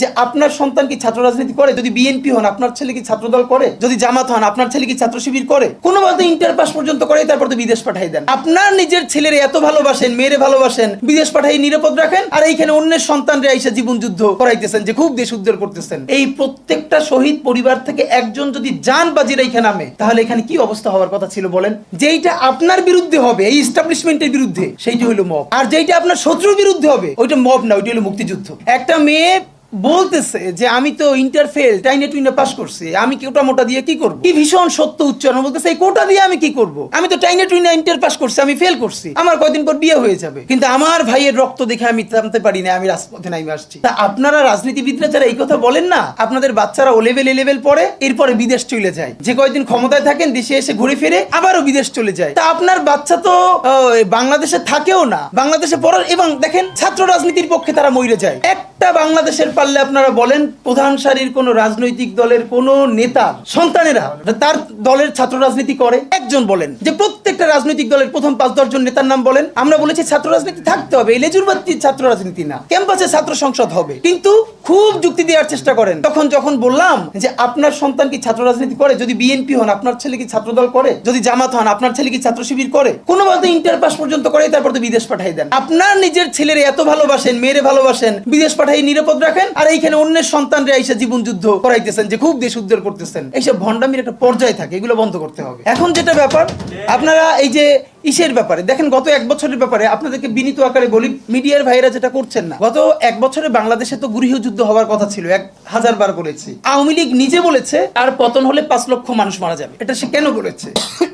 যে আপনার সন্তান কি ছাত্র রাজনীতি করে? যদি বিএনপি হন, আপনার ছেলে কি ছাত্রদল করে? যদি জামাত হন, আপনার ছেলে কি ছাত্র শিবির করে? কোনো মতে ইন্টার পাস পর্যন্ত করে, তারপর তো বিদেশ পাঠাই দেন। আপনার নিজের ছেলের এত ভালোবাসেন, মেয়েরে ভালোবাসেন, বিদেশ পাঠাই নিরাপদ রাখেন, আর এইখানে অন্যের সন্তানরা এসে জীবন যুদ্ধ করাইতেছেন, যে খুব দেশ উদ্ধার করতেছেন। এই প্রত্যেকটা শহীদ পরিবার থেকে একজন যদি যান বাজির এইখানে নামে, তাহলে এখানে কি অবস্থা হওয়ার কথা ছিল বলেন? যেইটা আপনার বিরুদ্ধে হবে, এই এস্টাবলিশমেন্টের বিরুদ্ধে, সেইটা হলো মব। আর যেইটা আপনার শত্রুর বিরুদ্ধে হবে, ওইটা মব না, ওইটা হলো মুক্তিযুদ্ধ। একটা মেয়ে বলতেছে যে আমি তো ইন্টার ফেল টাইনে টুইনে পাস করছি, আমি কি ওটা মোটা দিয়ে কি করব? কি ভীষণ সত্য উচ্চারণ বলতেছে, এই কোটা দিয়ে আমি কি করব? আমি তো টাইনে টুইনে ইন্টার পাস করছি, আমি ফেল করছি, আমার কয়দিন পর বিয়ে হয়ে যাবে। কিন্তু আমার ভাইয়ের রক্ত দেখে আমি থামতে পারি না, আমি রাজপথে নাইমে আসছি। তা আপনারা রাজনীতিবিদরা যারা এই কথা বলেন না, আপনাদের বাচ্চারা ও লেভেল এ লেভেল পড়ে, এরপরে বিদেশ চলে যায়। যে কয়দিন ক্ষমতায় থাকেন, দেশে এসে ঘুরে ফিরে আবারও বিদেশ চলে যায়। তা আপনার বাচ্চা তো বাংলাদেশে থাকেও না। বাংলাদেশে পড়ার, এবং দেখেন, ছাত্র রাজনীতির পক্ষে তারা মরে যায়। একটা বাংলাদেশের পারলে আপনারা বলেন প্রধান সারির কোন রাজনৈতিক দলের কোন নেতা, সন্তানেরা তার দলের ছাত্র রাজনীতি করে? একজন বলেন, যে প্রত্যেকটা রাজনৈতিক দলের প্রথম পাঁচ দশজন নেতার নাম বলেন? আমরা বলেছি ছাত্র রাজনীতি থাকতে হবে, এই লেজুরবাদী ছাত্র রাজনীতি না। ক্যাম্পাসে ছাত্র সংসদ হবে। কিন্তু খুব যুক্তি দেওয়ার চেষ্টা করেন। তখন যখন বললাম যে, আপনার সন্তান কি ছাত্র রাজনীতি করে? যদি বিএনপি হন, আপনার ছেলে কি ছাত্রদল করে? যদি জামাত হন, আপনার ছেলে কি ছাত্র শিবির করে? কোনো মতে ইন্টার পাস পর্যন্ত করে তারপর তো বিদেশ পাঠাই দেন। আপনার নিজের ছেলের এত ভালোবাসেন, মেয়েরে ভালোবাসেন, বিদেশ পাঠাই নিরাপদ রাখেন, আর এইখানে অন্যের সন্তানরা এসে জীবন যুদ্ধ করাইতেছেন, যে খুব দেশ উদ্ধার করতেছেন। এইসব ভণ্ডামির একটা পর্যায়ে থাকে, এগুলো বন্ধ করতে হবে। এখন যেটা ব্যাপার, আপনারা এই যে ইসের ব্যাপারে। দেখেন, গত এক বছরের ব্যাপারে আপনাদেরকে বিনীত আকারে বলি, মিডিয়ার ভাইরা যেটা করছেন না। গত এক বছরে বাংলাদেশে তো গৃহ যুদ্ধ হওয়ার কথা ছিল, এক হাজার বার বলেছি। আওয়ামী লীগ নিজে বলেছে আর পতন হলে পাঁচ লক্ষ মানুষ মারা যাবে। এটা সে কেন বলেছে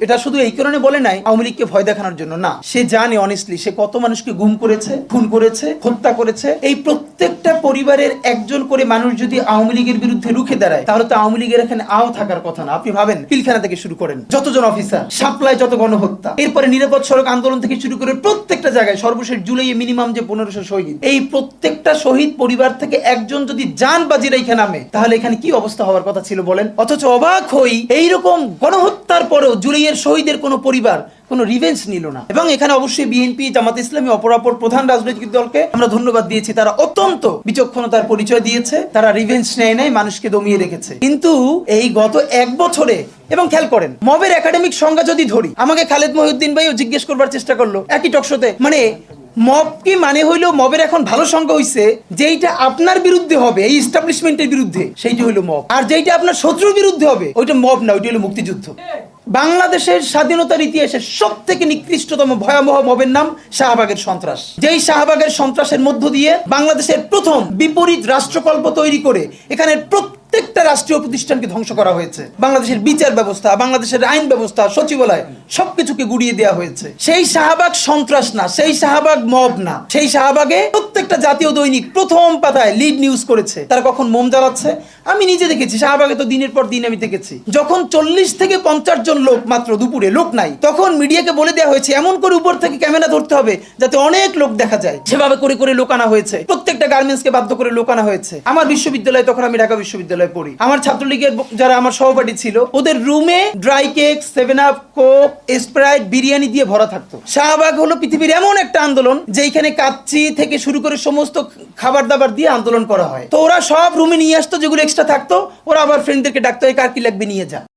এটা শুধু এই কারণে বলে নাই, আওয়ামী লীগকে ভয় দেখানোর জন্য না। সে জানে অনেস্টলি সে কত মানুষকে গুম করেছে, খুন করেছে, হত্যা করেছে। এই প্রত্যেকটা পরিবারের একজন করে মানুষ যদি আওয়ামী লীগের বিরুদ্ধে রুখে দাঁড়ায়, তাহলে তো আওয়ামী লীগের এখানে আও থাকার কথা না। আপনি ভাবেন পিলখানা থেকে শুরু করেন। যতজন অফিসার সাপ্লাই, যত গণহত্যা। এরপরে নিরাপদ সড়ক আন্দোলন থেকে শুরু করে প্রত্যেকটা জায়গায় সর্বশেষ জুলাইয়ে মিনিমাম যে পনেরোশো শহীদ। এই প্রত্যেকটা শহীদ পরিবার থেকে একজন যদি যান বাজির এখানে নামে, তাহলে এখানে কি অবস্থা হওয়ার কথা ছিল বলেন? অথচ অবাক হই, এইরকম গণহত্যার পরেও জুলাইয়ের শহীদের কোনো পরিবার কোনো রিভেঞ্জ নিল না। এবং এখানে অবশ্যই বিএনপি জামাত ইসলামী, অপরাপর প্রধান রাজনৈতিক দলকে আমরা ধন্যবাদ দিয়েছি। তারা অত্যন্ত বিচক্ষণতার পরিচয় দিয়েছে। তারা রিভেঞ্জ নেয় নাই, মানুষকে দমিয়ে রেখেছে। কিন্তু এই গত এক বছরে, এবং খেয়াল করেন, মবের একাডেমিক সংজ্ঞা যদি ধরি, আমাকে খালেদ মহিউদ্দিন ভাইও জিজ্ঞেস করবার চেষ্টা করল, একই টকশোতে মানে মব কি মানে হইল মবের এখন ভালো সংজ্ঞা হইছে, যেইটা আপনার বিরুদ্ধে হবে, এই এস্টাবলিশমেন্টের বিরুদ্ধে, সেইটা হইল মব। আর যেইটা আপনার শত্রুর বিরুদ্ধে হবে, ওইটা মব না, ওইটা হলো মুক্তিযুদ্ধ। বাংলাদেশের স্বাধীনতার ইতিহাসে সব থেকে নিকৃষ্টতম ভয়াবহ মবের নাম শাহবাগের সন্ত্রাস। যেই শাহবাগের সন্ত্রাসের মধ্য দিয়ে বাংলাদেশের প্রথম বিপরীত রাষ্ট্রকল্প তৈরি করে এখানে প্রত্যেকটা রাষ্ট্রীয় প্রতিষ্ঠানকে ধ্বংস করা হয়েছে। বাংলাদেশের বিচার ব্যবস্থা, বাংলাদেশের আইন ব্যবস্থা, সচিবালয়, সবকিছুকে গুড়িয়ে দেওয়া হয়েছে। সেই শাহবাগ সন্ত্রাস না, সেই শাহবাগ মব না, সেই শাহবাগে প্রত্যেকটা জাতীয় দৈনিক প্রথম পাতায় লিড নিউজ করেছে। তারা কখন মোম জ্বালাচ্ছে? আমি নিজে দেখেছি, শাহবাগে তো দিনের পর দিন আমি দেখেছি। যখন চল্লিশ থেকে পঞ্চাশ জন লোক মাত্র দুপুরে, লোক নাই, তখন মিডিয়াকে বলে দেওয়া হয়েছে, এমন করে উপর থেকে ক্যামেরা ধরতে হবে যাতে অনেক লোক দেখা যায়। সেভাবে করে করে লোক আনা হয়েছে। প্রত্যেকটা গার্মেন্টস কে বাধ্য করে লোক আনা হয়েছে। আমার বিশ্ববিদ্যালয়ে তখন আমি ঢাকা বিশ্ববিদ্যালয়ে পড়ি। আমার ছাত্রলীগের যারা আমার সহপাঠী ছিল, ওদের রুমে dry cake, Seven Up, Coke, Sprite, biryani দিয়ে ভরা থাকতো। শাহবাগ হলো পৃথিবীর এমন একটা আন্দোলন যেখানে কাচ্চি থেকে শুরু করে সমস্ত খাবার দাবার দিয়ে আন্দোলন করা হয়। তো ওরা সব রুমে নিয়ে আসতো, যেগুলো এক্সট্রা থাকতো, ওরা আবার ফ্রেন্ডদেরকে ডাকতো, এই কার কি লাগবে, নিয়ে যা।